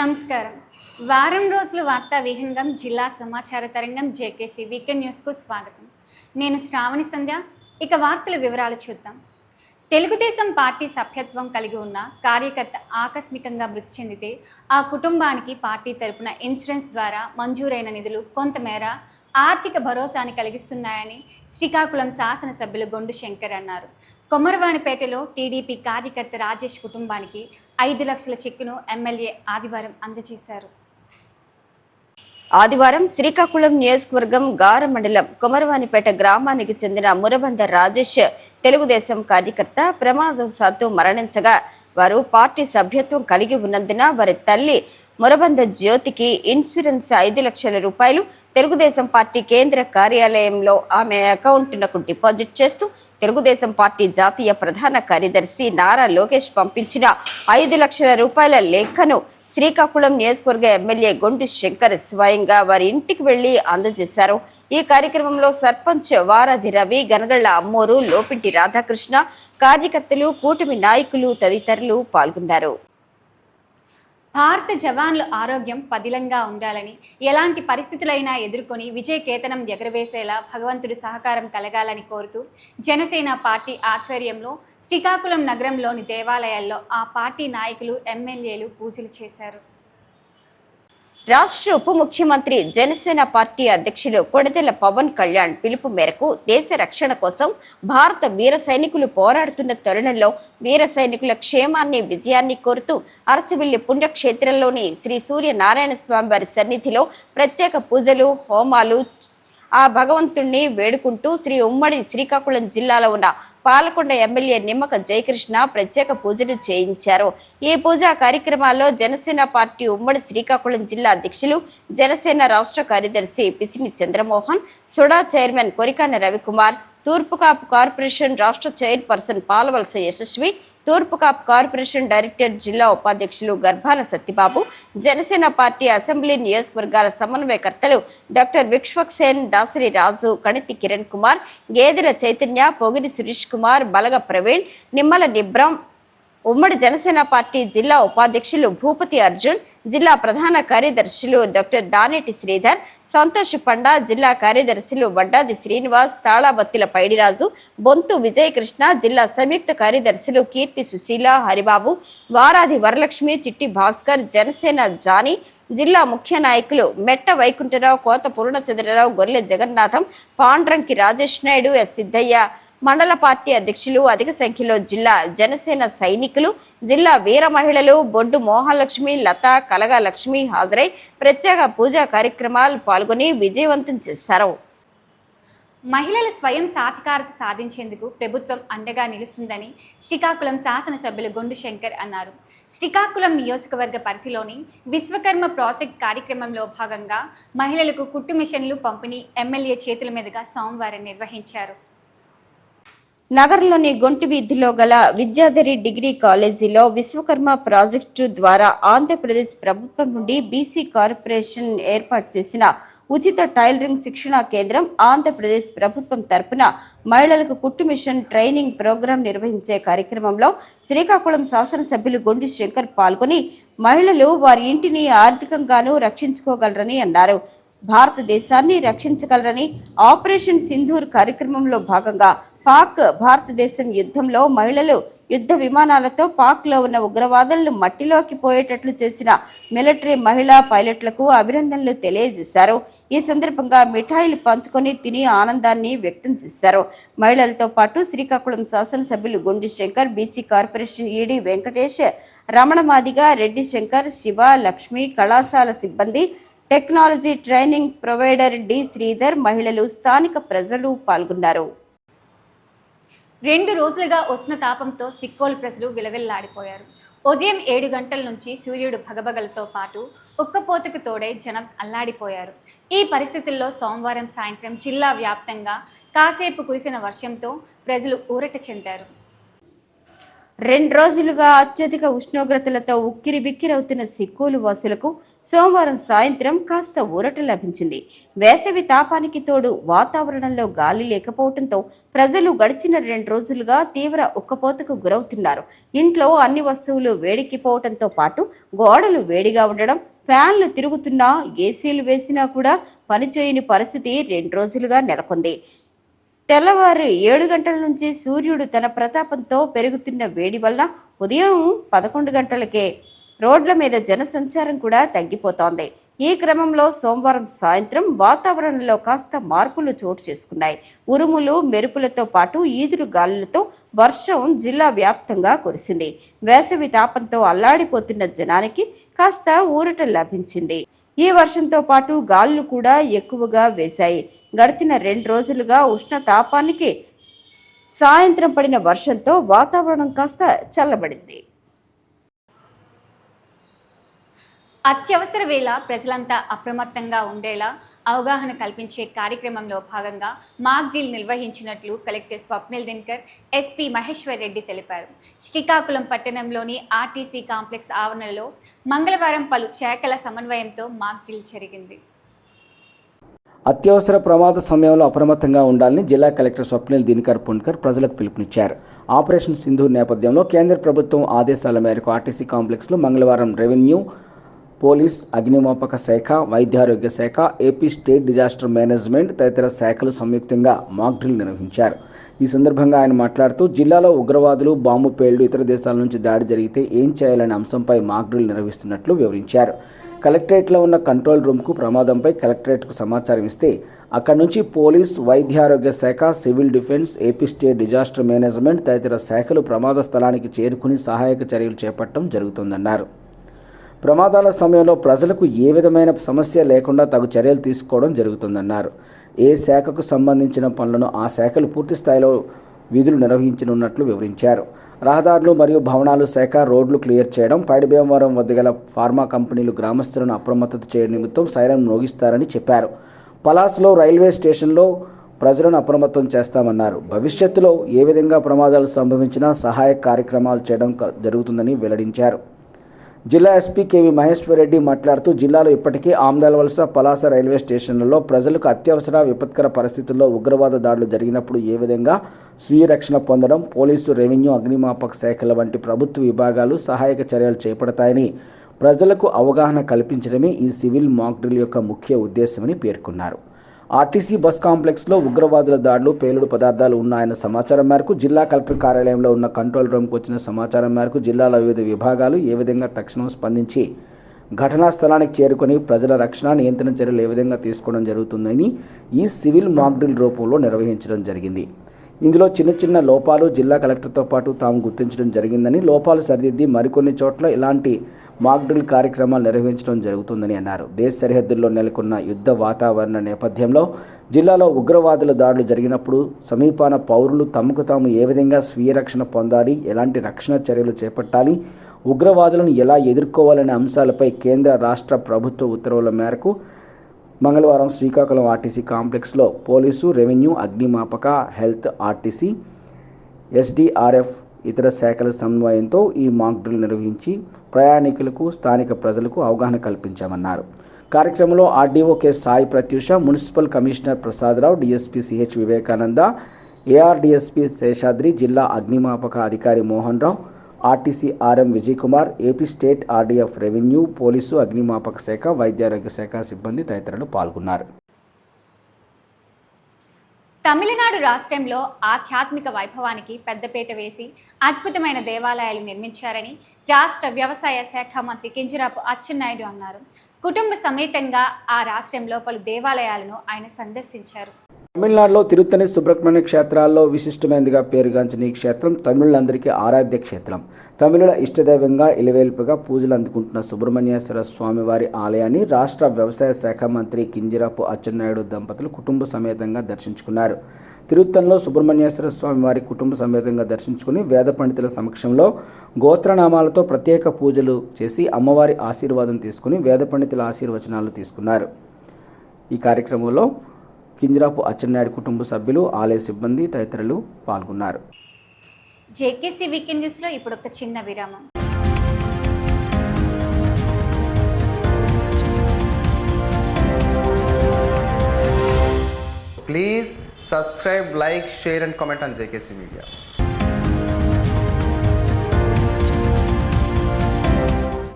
నమస్కారం. వారం రోజులు వార్తా విహంగం జిల్లా సమాచార తరంగం జేకేసీ వీకెండ్ న్యూస్కు స్వాగతం. నేను శ్రావణి సంధ్య. ఇక వార్తల వివరాలు చూద్దాం. తెలుగుదేశం పార్టీ సభ్యత్వం కలిగి ఉన్న కార్యకర్త ఆకస్మికంగా మృతి చెందితే ఆ కుటుంబానికి పార్టీ తరపున ఇన్సూరెన్స్ ద్వారా మంజూరైన నిధులు కొంతమేర ఆర్థిక భరోసాని కలిగిస్తున్నాయని శ్రీకాకుళం శాసనసభ్యులు గొండు శంకర్ అన్నారు. కొమరవాణిపేటలో టీడీపీ కార్యకర్త రాజేష్ కుటుంబానికి ఐదు లక్షల చెక్కును ఎమ్మెల్యే ఆదివారం అందజేశారు. ఆదివారం శ్రీకాకుళం నియోజకవర్గం గార మండలం కుమరవానిపేట గ్రామానికి చెందిన మురబంద రాజేష్ తెలుగుదేశం కార్యకర్త ప్రమాదవశాత్తు మరణించగా వారు పార్టీ సభ్యత్వం కలిగి ఉన్నందున వారి తల్లి మురబంద జ్యోతికి ఇన్సూరెన్స్ ఐదు లక్షల రూపాయలు తెలుగుదేశం పార్టీ కేంద్ర కార్యాలయంలో ఆమె అకౌంట్నకు డిపాజిట్ చేస్తూ తెలుగుదేశం పార్టీ జాతీయ ప్రధాన కార్యదర్శి నారా లోకేష్ పంపించిన ఐదు లక్షల రూపాయల లేఖను శ్రీకాకుళం నియోజకవర్గ ఎమ్మెల్యే గొండు శంకర్ స్వయంగా వారి ఇంటికి వెళ్ళి అందజేశారు. ఈ కార్యక్రమంలో సర్పంచ్ వారధి రవి గనగళ్ళ అమ్మోరు లోపింటి రాధాకృష్ణ కార్యకర్తలు కూటమి నాయకులు తదితరులు పాల్గొన్నారు. భారత జవాన్ల ఆరోగ్యం పదిలంగా ఉండాలని ఎలాంటి పరిస్థితులైనా ఎదుర్కొని విజయ కేతనం ఎగరవేసేలా భగవంతుడి సహకారం కలగాలని కోరుతూ జనసేన పార్టీ ఆధ్వర్యంలో శ్రీకాకుళం నగరంలోని దేవాలయాల్లో ఆ పార్టీ నాయకులు ఎమ్మెల్యేలు పూజలు చేశారు. రాష్ట్ర ఉప ముఖ్యమంత్రి జనసేన పార్టీ అధ్యక్షులు కొడదెల పవన్ కళ్యాణ్ పిలుపు మేరకు దేశ రక్షణ కోసం భారత వీర సైనికులు పోరాడుతున్న తరుణంలో వీర సైనికుల క్షేమాన్ని విజయాన్ని కోరుతూ అరసివిల్లి పుణ్యక్షేత్రంలోని శ్రీ సూర్య నారాయణ స్వామి వారి సన్నిధిలో ప్రత్యేక పూజలు హోమాలు ఆ భగవంతుణ్ణి వేడుకుంటూ శ్రీ ఉమ్మడి శ్రీకాకుళం జిల్లాలో ఉన్న పాలకొండ ఎమ్మెల్యే నిమ్మక జయకృష్ణ ప్రత్యేక పూజలు చేయించారు. ఈ పూజా కార్యక్రమాల్లో జనసేన పార్టీ ఉమ్మడి శ్రీకాకుళం జిల్లా అధ్యక్షులు జనసేన రాష్ట్ర కార్యదర్శి Pisini Chandramohan SUDA chairman Korikana Ravikumar Turpukapu corporation రాష్ట్ర chairperson Palavalasa Yashaswi Turpukapu corporation director జిల్లా ఉపాధ్యక్షులు గర్భాన సత్యబాబు జనసేన పార్టీ అసెంబ్లీ నియోజకవర్గాల సమన్వయకర్తలు డాక్టర్ విక్ష్వక్ సేన్ దాసరి రాజు కణితి కిరణ్ కుమార్ గేదెల చైతన్య పొగిరి సురేష్ కుమార్ బలగ ప్రవీణ్ నిమ్మల నిబ్రం ఉమ్మడి జనసేన పార్టీ జిల్లా ఉపాధ్యక్షులు భూపతి అర్జున్ జిల్లా ప్రధాన కార్యదర్శులు డాక్టర్ దానేటి శ్రీధర్ సంతోష్ పండా జిల్లా కార్యదర్శులు వడ్డాది శ్రీనివాస్ తాళాబత్తిల పైడిరాజు బొంతు విజయకృష్ణ జిల్లా సంయుక్త కార్యదర్శులు కీర్తి సుశీల హరిబాబు వారాది వరలక్ష్మి చిట్టి భాస్కర్ జనసేన జానీ జిల్లా ముఖ్య నాయకులు మెట్ట వైకుంఠరావు కోత పూర్ణచంద్రరావు గొర్రె జగన్నాథం పాండ్రంకి రాజేష్ నాయుడు ఎస్ సిద్ధయ్య మండల పార్టీ అధ్యక్షులు అధిక సంఖ్యలో జిల్లా జనసేన సైనికులు జిల్లా వీర మహిళలు బొడ్డు మోహనలక్ష్మి లత కలగా లక్ష్మి హాజరై ప్రత్యేక పూజా కార్యక్రమాలు పాల్గొని విజయవంతం చేశారు. మహిళల స్వయం సాధికారత సాధించేందుకు ప్రభుత్వం అండగా నిలుస్తుందని శ్రీకాకుళం శాసనసభ్యులు గొండు శంకర్ అన్నారు. శ్రీకాకుళం నియోజకవర్గ పరిధిలోని విశ్వకర్మ ప్రాజెక్ట్ కార్యక్రమంలో భాగంగా మహిళలకు కుట్టు మిషన్లు పంపిణీ ఎమ్మెల్యే చేతుల మీదుగా సోమవారం నిర్వహించారు. నగరంలోని గొంటి వీధిలో గల విద్యాధరి డిగ్రీ కాలేజీలో విశ్వకర్మ ప్రాజెక్టు ద్వారా ఆంధ్రప్రదేశ్ ప్రభుత్వం నుండి బీసీ కార్పొరేషన్ ఏర్పాటు చేసిన ఉచిత టైలరింగ్ శిక్షణా కేంద్రం ఆంధ్రప్రదేశ్ ప్రభుత్వం తరపున మహిళలకు కుట్టు మిషన్ ట్రైనింగ్ ప్రోగ్రాం నిర్వహించే కార్యక్రమంలో శ్రీకాకుళం శాసనసభ్యులు గొండి శంకర్ పాల్గొని మహిళలు వారి ఇంటిని ఆర్థికంగానూ రక్షించుకోగలరని అన్నారు. భారతదేశాన్ని రక్షించగలరని ఆపరేషన్ సింధూర్ కార్యక్రమంలో భాగంగా పాక్ భారతదేశం యుద్ధంలో మహిళలు యుద్ధ విమానాలతో పాక్లో ఉన్న ఉగ్రవాదులను మట్టిలోకి పోయేటట్లు చేసిన మిలిటరీ మహిళా పైలట్లకు అభినందనలు తెలియజేశారు. ఈ సందర్భంగా మిఠాయిలు పంచుకొని తిని ఆనందాన్ని వ్యక్తం చేశారు. మహిళలతో పాటు శ్రీకాకుళం శాసనసభ్యులు Gundi Shankar BC corporation ED Venkatesh Ramana Madiga Reddy Shankar Shiva Lakshmi కళాశాల సిబ్బంది technology training provider D. Sridhar మహిళలు స్థానిక ప్రజలు పాల్గొన్నారు. రెండు రోజులుగా ఉష్ణ తాపంతో సిక్కోలు ప్రజలు విలవిల్లాడిపోయారు. ఉదయం ఏడు గంటల నుంచి సూర్యుడు భగభగలతో పాటు ఉక్కపోతకు తోడై జనం అల్లాడిపోయారు. ఈ పరిస్థితుల్లో సోమవారం సాయంత్రం జిల్లా వ్యాప్తంగా కాసేపు కురిసిన వర్షంతో ప్రజలు ఊరట చెందారు. రెండు రోజులుగా అత్యధిక ఉష్ణోగ్రతలతో ఉక్కిరి బిక్కిరవుతున్న సిక్కోలు వాసులకు సోమవారం సాయంత్రం కాస్త ఊరట లభించింది. వేసవి తాపానికి తోడు వాతావరణంలో గాలి లేకపోవడంతో ప్రజలు గడిచిన రెండు రోజులుగా తీవ్ర ఉక్కపోతకు గురవుతున్నారు. ఇంట్లో అన్ని వస్తువులు వేడెక్కిపోవడంతో పాటు గోడలు వేడిగా ఉండడం ఫ్యాన్లు తిరుగుతున్నా ఏసీలు వేసినా కూడా పనిచేయని పరిస్థితి రెండు రోజులుగా నెలకొంది. తెల్లవారు ఏడు గంటల నుంచి సూర్యుడు తన ప్రతాపంతో పెరుగుతున్న వేడి వల్ల ఉదయం పదకొండు గంటలకే రోడ్ల మీద జనసంచారం కూడా తగ్గిపోతోంది. ఈ క్రమంలో సోమవారం సాయంత్రం వాతావరణంలో కాస్త మార్పులు చోటు చేసుకున్నాయి. ఉరుములు మెరుపులతో పాటు ఈదురు గాలులతో వర్షం జిల్లా వ్యాప్తంగా కురిసింది. వేసవి తాపంతో అల్లాడిపోతున్న జనానికి కాస్త ఊరట లభించింది. ఈ వర్షంతో పాటు గాలులు కూడా ఎక్కువగా వేశాయి. గడిచిన రెండు రోజులుగా ఉష్ణ తాపానికి సాయంత్రం పడిన వర్షంతో వాతావరణం కాస్త చల్లబడింది. అత్యవసర వేళ ప్రజలంతా అప్రమత్తంగా ఉండేలా అవగాహన కల్పించే కార్యక్రమంలో భాగంగా మాక్ డీల్ నిర్వహించినట్లు కలెక్టర్ స్వప్నిల్ దినకర్ ఎస్పీ మహేశ్వర్ రెడ్డి తెలిపారు. శ్రీకాకుళం పట్టణంలోని ఆర్టీసీ కాంప్లెక్స్ ఆవరణలో మంగళవారం పలు శాఖల సమన్వయంతో మాక్ డీల్ జరిగింది. అత్యవసర ప్రమాద సమయంలో అప్రమత్తంగా ఉండాలని జిల్లా కలెక్టర్ స్వప్నిల్ దినకర్ పున్కర్ ప్రజలకు పిలుపునిచ్చారు. ఆపరేషన్ సింధు నేపథ్యంలో కేంద్ర ప్రభుత్వం ఆదేశాల మేరకు ఆర్టీసీ కాంప్లెక్స్లో మంగళవారం రెవెన్యూ పోలీస్ అగ్నిమాపక శాఖ వైద్యారోగ్య శాఖ ఏపీ స్టేట్ డిజాస్టర్ మేనేజ్మెంట్ తదితర శాఖలు సంయుక్తంగా మాక్ డ్రిల్ నిర్వహించారు. ఈ సందర్భంగా ఆయన మాట్లాడుతూ జిల్లాలో ఉగ్రవాదులు బాంబు పేళ్ళు ఇతర దేశాల నుంచి దాడి జరిగితే ఏం చేయాలనే అంశంపై మాక్ డ్రిల్ నిర్వహిస్తున్నట్లు వివరించారు. కలెక్టరేట్లో ఉన్న కంట్రోల్ రూమ్కు ప్రమాదంపై కలెక్టరేట్కు సమాచారం ఇస్తే అక్కడి నుంచి పోలీస్ వైద్యారోగ్య శాఖ civil defence AP state disaster management తదితర శాఖలు ప్రమాద స్థలానికి చేరుకుని సహాయక చర్యలు చేపట్టడం జరుగుతుందన్నారు. ప్రమాదాల సమయంలో ప్రజలకు ఏ విధమైన సమస్య లేకుండా తగు చర్యలు తీసుకోవడం జరుగుతుందన్నారు. ఏ శాఖకు సంబంధించిన పనులను ఆ శాఖలు పూర్తి స్థాయిలో విధులు నిర్వహించనున్నట్లు వివరించారు. రహదారులు మరియు భవనాలు శాఖ రోడ్లు క్లియర్ చేయడం పైడిభీమవరం వద్ద గల ఫార్మా కంపెనీలు గ్రామస్తులను అప్రమత్తత చేయడం నిమిత్తం సైరన్ మోగిస్తారని చెప్పారు. పలాస్లో రైల్వే స్టేషన్లో ప్రజలను అప్రమత్తం చేస్తామన్నారు. భవిష్యత్తులో ఏ విధంగా ప్రమాదాలు సంభవించినా సహాయ కార్యక్రమాలు చేయడం జరుగుతుందని వెల్లడించారు. జిల్లా ఎస్పీ కేవి మహేశ్వర్ రెడ్డి మాట్లాడుతూ జిల్లాలో ఇప్పటికే ఆమ్దాల వలస పలాస రైల్వే స్టేషన్లలో ప్రజలకు అత్యవసర విపత్కర పరిస్థితుల్లో ఉగ్రవాద దాడులు జరిగినప్పుడు ఏ విధంగా స్వీయ రక్షణ పొందడం పోలీసు రెవెన్యూ అగ్నిమాపక శాఖల వంటి ప్రభుత్వ విభాగాలు సహాయక చర్యలు చేపడతాయని ప్రజలకు అవగాహన కల్పించడమే ఈ సివిల్ మాక్ డ్రిల్ యొక్క ముఖ్య ఉద్దేశమని పేర్కొన్నారు. ఆర్టీసీ బస్ కాంప్లెక్స్లో ఉగ్రవాదుల దాడులు పేలుడు పదార్థాలు ఉన్నాయన్న సమాచారం మేరకు జిల్లా కలెక్టర్ కార్యాలయంలో ఉన్న కంట్రోల్ రూమ్కి వచ్చిన సమాచారం మేరకు జిల్లాలో వివిధ విభాగాలు ఏ విధంగా తక్షణం స్పందించి ఘటనా స్థలానికి చేరుకొని ప్రజల రక్షణ నియంత్రణ చర్యలు ఏ విధంగా తీసుకోవడం జరుగుతుందని ఈ సివిల్ మాక్డ్రిల్ రూపంలో నిర్వహించడం జరిగింది. ఇందులో చిన్న చిన్న లోపాలు జిల్లా కలెక్టర్తో పాటు తాము గుర్తించడం జరిగిందని లోపాలు సరిదిద్ది మరికొన్ని చోట్ల ఇలాంటి మాక్డ్రిల్ కార్యక్రమాలు నిర్వహించడం జరుగుతుందని అన్నారు. దేశ సరిహద్దుల్లో నెలకొన్న యుద్ధ వాతావరణ నేపథ్యంలో జిల్లాలో ఉగ్రవాదుల దాడులు జరిగినప్పుడు సమీపాన పౌరులు తమకు తాము ఏ విధంగా స్వీయ రక్షణ పొందాలి ఎలాంటి రక్షణ చర్యలు చేపట్టాలి ఉగ్రవాదులను ఎలా ఎదుర్కోవాలనే అంశాలపై కేంద్ర రాష్ట్ర ప్రభుత్వ ఉత్తర్వుల మేరకు మంగళవారం శ్రీకాకుళం ఆర్టీసీ కాంప్లెక్స్లో పోలీసు రెవెన్యూ అగ్నిమాపక హెల్త్ ఆర్టీసీ ఎస్డిఆర్ఎఫ్ ఇతర శాఖల సమన్వయంతో ఈ మాక్ డ్రిల్ నిర్వహించి ప్రయాణికులకు స్థానిక ప్రజలకు అవగాహన కల్పించామన్నారు. కార్యక్రమంలో RDO K Sai Pratyusha municipal commissioner Prasadarao DSP CH Vivekananda ARDSP Seshadri జిల్లా అగ్నిమాపక అధికారి Mohan Rao RTC RM Vijay Kumar AP state RDF revenue police అగ్నిమాపక శాఖ వైద్యారోగ్య శాఖ సిబ్బంది తదితరులు పాల్గొన్నారు. తమిళనాడు రాష్ట్రంలో ఆధ్యాత్మిక వైభవానికి పెద్దపీట వేసి అద్భుతమైన దేవాలయాలు నిర్మించారని రాష్ట్ర వ్యవసాయ శాఖ మంత్రి కింజరాపు అచ్చెన్నాయుడు అన్నారు. కుటుంబ సమేతంగా ఆ రాష్ట్రంలో పలు దేవాలయాలను ఆయన సందర్శించారు. తమిళనాడులో తిరుత్తని సుబ్రహ్మణ్య క్షేత్రాల్లో విశిష్టమైనదిగా పేరుగాంచిన ఈ క్షేత్రం తమిళులందరికీ ఆరాధ్య క్షేత్రం. తమిళుల ఇష్టదైవంగా ఇలవేల్పుగా పూజలు అందుకుంటున్న సుబ్రహ్మణ్యేశ్వర స్వామివారి ఆలయాన్ని రాష్ట్ర వ్యవసాయ శాఖ మంత్రి కింజిరాపు అచ్చెన్నాయుడు దంపతులు కుటుంబ సమేతంగా దర్శించుకున్నారు. తిరుత్తన్లో సుబ్రహ్మణ్యేశ్వర స్వామి వారి కుటుంబ సమేతంగా దర్శించుకుని వేద పండితుల సమక్షంలో గోత్రనామాలతో ప్రత్యేక పూజలు చేసి అమ్మవారి ఆశీర్వాదం తీసుకుని వేద పండితుల ఆశీర్వచనాలు తీసుకున్నారు. ఈ కార్యక్రమంలో కింజరాపు అచ్చెన్నాయుడు కుటుంబ సభ్యులు ఆలయ సిబ్బంది తదితరులు పాల్గొన్నారు జేకేసీ వీకెండ్ న్యూస్లో ఇప్పుడు ఒక చిన్న విరామం Please subscribe, like, share, and comment on JKC Media.